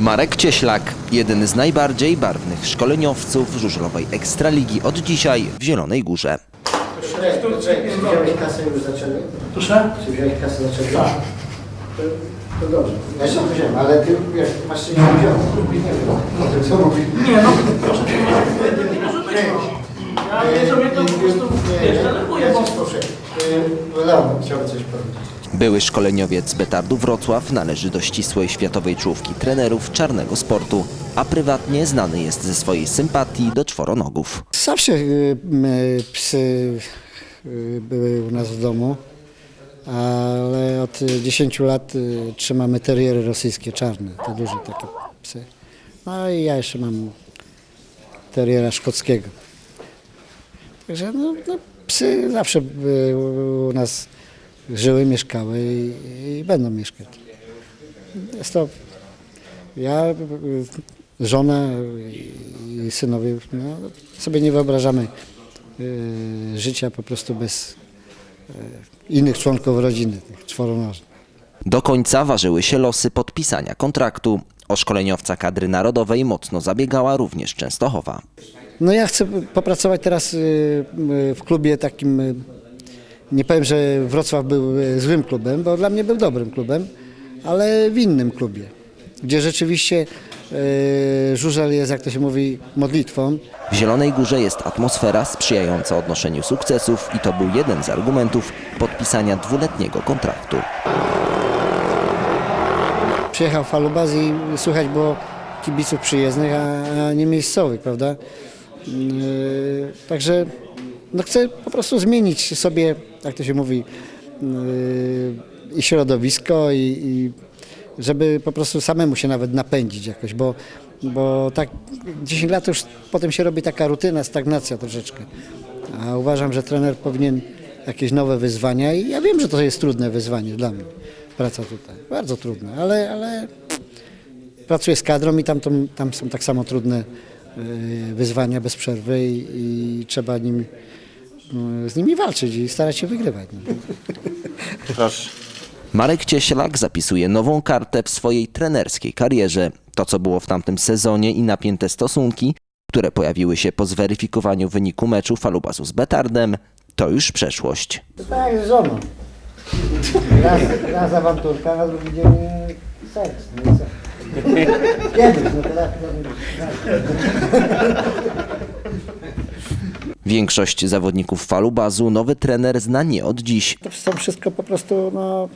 Marek Cieślak, jeden z najbardziej barwnych szkoleniowców żużlowej Ekstraligi od dzisiaj w Zielonej Górze. Czy wziąłeś kasę już zaczęli? Proszę? Czy wziąłeś kasę? Tak. To, to dobrze. Ja się wziąłem, ale ty wiesz, masz się nie wziął. Nie wiem, o tym co. Nie, no proszę cię, nie, nie może być. no. Ja nie to po prostu, wiesz, denerwuję, Ja cię proszę. Y, Leon chciałby coś powiedzieć. Były szkoleniowiec Betardu Wrocław należy do ścisłej światowej czołówki trenerów czarnego sportu, a prywatnie znany jest ze swojej sympatii do czworonogów. Zawsze y, psy y, były u nas w domu, ale od 10 lat y, trzymamy teriery rosyjskie czarne, te duże takie psy. No i ja jeszcze mam teriera szkockiego. Także no, no, psy zawsze były u nas żyły, mieszkały i, i będą mieszkać. To ja, żona i synowie, no, sobie nie wyobrażamy y, życia po prostu bez y, innych członków rodziny, tych. Do końca ważyły się losy podpisania kontraktu. O szkoleniowca kadry narodowej mocno zabiegała również Częstochowa. No ja chcę popracować teraz y, y, w klubie takim, y, nie powiem, że Wrocław był y, złym klubem, bo dla mnie był dobrym klubem, ale w innym klubie, gdzie rzeczywiście y, żużel jest, jak to się mówi, modlitwą. W Zielonej Górze jest atmosfera sprzyjająca odnoszeniu sukcesów i to był jeden z argumentów podpisania dwuletniego kontraktu. Przyjechał Falubaz i słychać było kibiców przyjezdnych, a, nie miejscowych, prawda? Yy, także no chcę po prostu zmienić sobie, jak to się mówi, yy, i środowisko, i, i żeby po prostu samemu się nawet napędzić jakoś, bo, bo tak 10 lat już potem się robi taka rutyna, stagnacja troszeczkę. A uważam, że trener powinien jakieś nowe wyzwania i ja wiem, że to jest trudne wyzwanie dla mnie, praca tutaj. Bardzo trudne, ale, ale pracuję z kadrą i tam, to- tam są tak samo trudne y, wyzwania bez przerwy i, i trzeba nim, z nimi walczyć i starać się wygrywać. No. Proszę. Marek Cieślak zapisuje nową kartę w swojej trenerskiej karierze. To, co było w tamtym sezonie i napięte stosunki, które pojawiły się po zweryfikowaniu wyniku meczu Falubasu z Betardem, to już przeszłość. To tak jak z żoną. Raz, raz awanturka, na drugi dzień y, seks. No i co? Kiedyś, no teraz Większość zawodników Falubazu nowy trener zna nie od dziś. To są wszystko po prostu, no,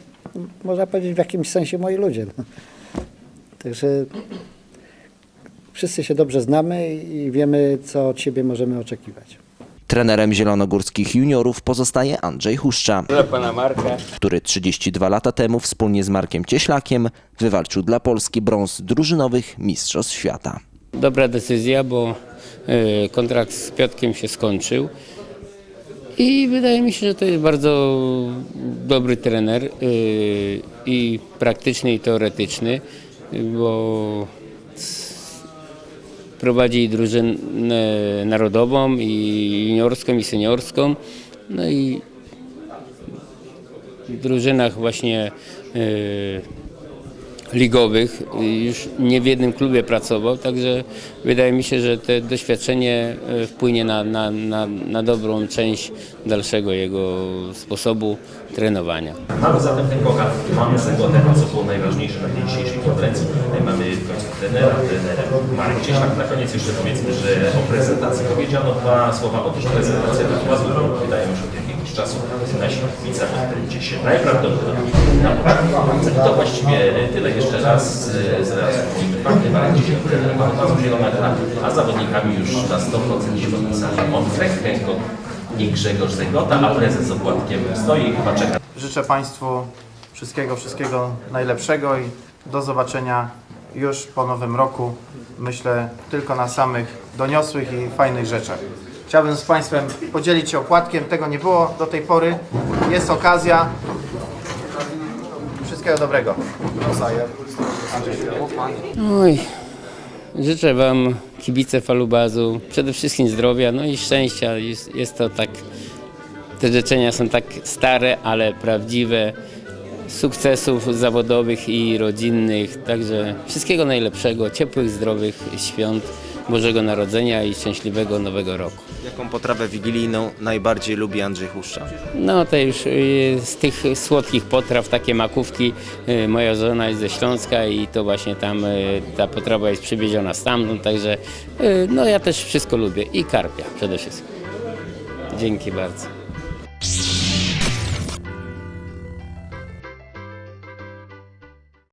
można powiedzieć w jakimś sensie moi ludzie. No. Także wszyscy się dobrze znamy i wiemy, co od siebie możemy oczekiwać. Trenerem zielonogórskich juniorów pozostaje Andrzej Huszcza, Dla pana Marka. który 32 lata temu wspólnie z Markiem Cieślakiem wywalczył dla Polski brąz drużynowych Mistrzostw Świata. Dobra decyzja, bo kontrakt z Piotkiem się skończył. I wydaje mi się, że to jest bardzo dobry trener e, i praktyczny i teoretyczny, bo prowadzi drużynę narodową, i juniorską, i seniorską. No i w drużynach właśnie e, ligowych już nie w jednym klubie pracował, także wydaje mi się, że to doświadczenie e, wpłynie na, na, na, na dobrą część dalszego jego sposobu trenowania. Mamy zatem ten pokal, mamy tego, co było najważniejsze na tej dzisiejszej konferencji. Mamy w końcu trenera, trenerem Marek Cieślak. Na koniec jeszcze powiedzmy, że o prezentacji powiedziano dwa słowa. Otóż prezentacja była złą, wydaje mi się od jakiegoś czasu. Nasi kibice odbędzie się najprawdopodobniej na. To właściwie tyle jeszcze raz. Zaraz mówimy trenerem bardzo Zielona Góra, a zawodnikami już na 100% się podpisali Mądrek, Henko i Grzegorz Zegota, a prezes z opłatkiem stoi i chyba czeka Życzę Państwu wszystkiego, wszystkiego najlepszego i do zobaczenia już po nowym roku. Myślę tylko na samych doniosłych i fajnych rzeczach. Chciałbym z Państwem podzielić się opłatkiem. Tego nie było do tej pory. Jest okazja. Wszystkiego dobrego. Oj, życzę Wam, kibice Falubazu, przede wszystkim zdrowia, no i szczęścia. Jest, jest to tak, te życzenia są tak stare, ale prawdziwe. sukcesów zawodowych i rodzinnych, także wszystkiego najlepszego, ciepłych, zdrowych świąt Bożego Narodzenia i szczęśliwego Nowego Roku. Jaką potrawę wigilijną najbardziej lubi Andrzej Huszcza? No to już y, z tych słodkich potraw, takie makówki, y, moja żona jest ze Śląska i to właśnie tam y, ta potrawa jest przywieziona stamtąd, także no ja też wszystko lubię i karpia przede wszystkim. Dzięki bardzo.